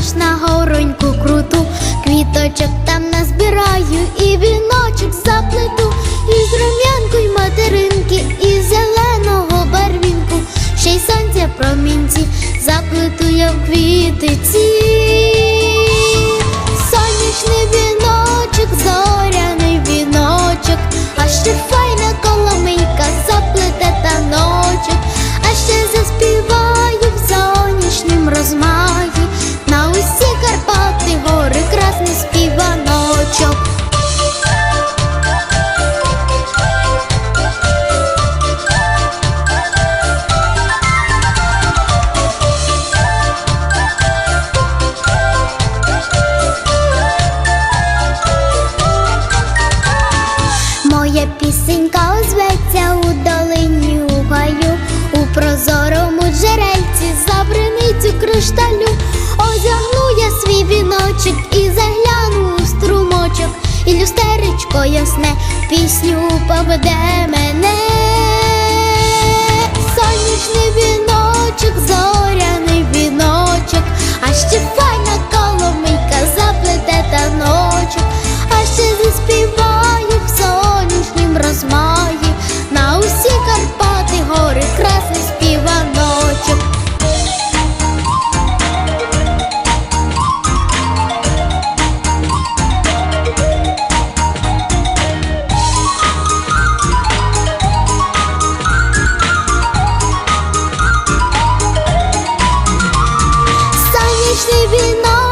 лиш на гороньку круту, квіточок там назбираю і віночок заплету, із рум'янку й материнки, і зеленого барвінку, ще й сонця промінці заплету я в квітиці. моя пісенька озветься у долині у у прозорому джерельці забринить кришталю, Одягну я свій віночок і загляну у струмочок, і люстеречко ясне пісню поведе мене, сонячний віночок. sleeping on